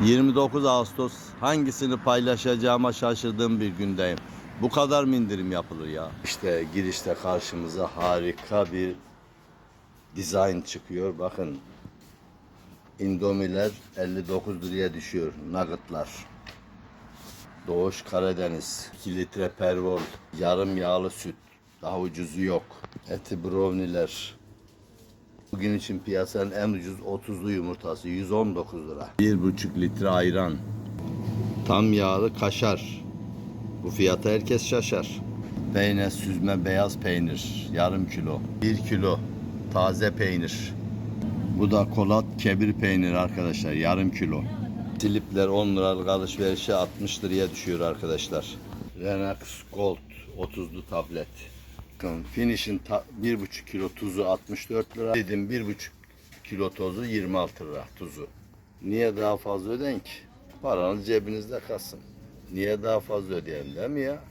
29 Ağustos hangisini paylaşacağıma şaşırdığım bir gündeyim. Bu kadar mı indirim yapılır ya? İşte girişte karşımıza harika bir dizayn çıkıyor. Bakın Indomiler 59 liraya düşüyor. Nuggetlar. Doğuş Karadeniz. 2 litre pervol. Yarım yağlı süt. Daha ucuzu yok. Eti browniler. Bugün için piyasanın en ucuz 30'lu yumurtası 119 lira. 1,5 litre ayran. Tam yağlı kaşar. Bu fiyata herkes şaşar. Peynir süzme beyaz peynir yarım kilo. 1 kilo taze peynir. Bu da kolat kebir peynir arkadaşlar yarım kilo. Silipler 10 liralık alışverişe 60 liraya düşüyor arkadaşlar. Renax Gold 30'lu tablet. Bakın Finish'in ta- 1,5 kilo tuzu 64 lira. Dedim 1,5 kilo tozu 26 lira tuzu. Niye daha fazla ödeyin ki? Paranız cebinizde kalsın. Niye daha fazla ödeyelim değil mi ya?